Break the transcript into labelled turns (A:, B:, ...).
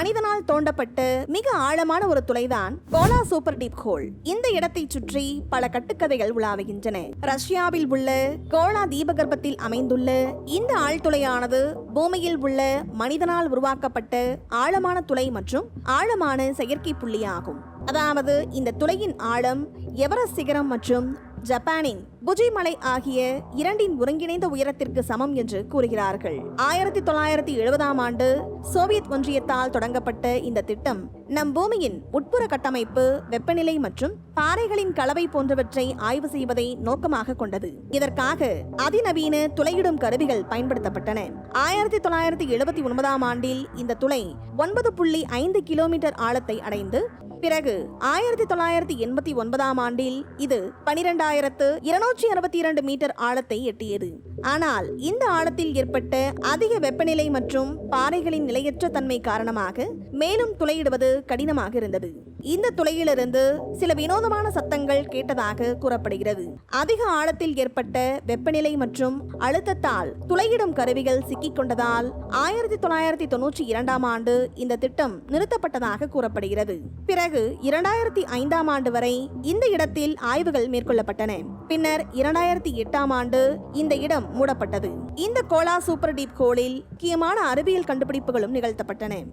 A: மனிதனால் தோண்டப்பட்டு மிக ஆழமான ஒரு துளைதான் கோலா சூப்பர் டீப் ஹோல் இந்த இடத்தை சுற்றி பல கட்டுக்கதைகள் உலாவுகின்றன. ரஷ்யாவில் உள்ள கோலா தீபகற்பத்தில் அமைந்துள்ள இந்த ஆழ்துளையானது பூமியில் உள்ள மனிதனால் உருவாக்கப்பட்ட ஆழமான துளை மற்றும் ஆழமான செயற்கை புள்ளியாகும். அதாவது இந்த துளையின் ஆழம் எவரஸ்ட் சிகரம் மற்றும் ஜப்பானின் புஜிமலை ஆகிய இரண்டின் ஒருங்கிணைந்த உயரத்திற்கு சமம் என்று கூறுகிறார்கள். ஆயிரத்தி தொள்ளாயிரத்தி எழுபதாம் ஆண்டு சோவியத் ஒன்றியத்தால் தொடங்கப்பட்ட இந்த திட்டம் நம் பூமியின் உட்புற கட்டமைப்பு வெப்பநிலை மற்றும் பாறைகளின் கலவை போன்றவற்றை ஆய்வு செய்வதை நோக்கமாக கொண்டது. இதற்காக அதிநவீன துளையிடும் கருவிகள் பயன்படுத்தப்பட்டன. ஆயிரத்தி தொள்ளாயிரத்தி எழுபத்தி ஒன்பதாம் ஆண்டில் இந்த துளை ஒன்பது புள்ளி ஐந்து கிலோமீட்டர் ஆழத்தை அடைந்து பிறகு ஆயிரத்தி தொள்ளாயிரத்தி எண்பத்தி ஒன்பதாம் ஆண்டில் இது பனிரெண்டாயிரத்து இருநூற்றி அறுபத்தி இரண்டு மீட்டர் ஆழத்தை எட்டியது. ஆனால் இந்த ஆழத்தில் ஏற்பட்ட அதிக வெப்பநிலை மற்றும் பாறைகளின் நிலையற்ற தன்மை காரணமாக மேலும் துளையிடுவது கடினமாக இருந்தது. இந்த துளையிலிருந்து சில வினோதமான சத்தங்கள் கேட்டதாக கூறப்படுகிறது. அதிக ஆழத்தில் ஏற்பட்ட வெப்பநிலை மற்றும் அழுத்தத்தால் துளையிடும் கருவிகள் சிக்கிக் கொண்டதால் ஆயிரத்தி தொள்ளாயிரத்தி தொன்னூற்றி இரண்டாம் ஆண்டு இந்த திட்டம் நிறுத்தப்பட்டதாக கூறப்படுகிறது. பிறகு இரண்டாயிரத்தி ஐந்தாம் ஆண்டு வரை இந்த இடத்தில் ஆய்வுகள் மேற்கொள்ளப்பட்டன. பின்னர் இரண்டாயிரத்தி எட்டாம் ஆண்டு இந்த இடம் மூடப்பட்டது. இந்த கோலா சூப்பர் டீப் கோளில் முக்கியமான அறிவியல் கண்டுபிடிப்புகளும் நிகழ்த்தப்பட்டன.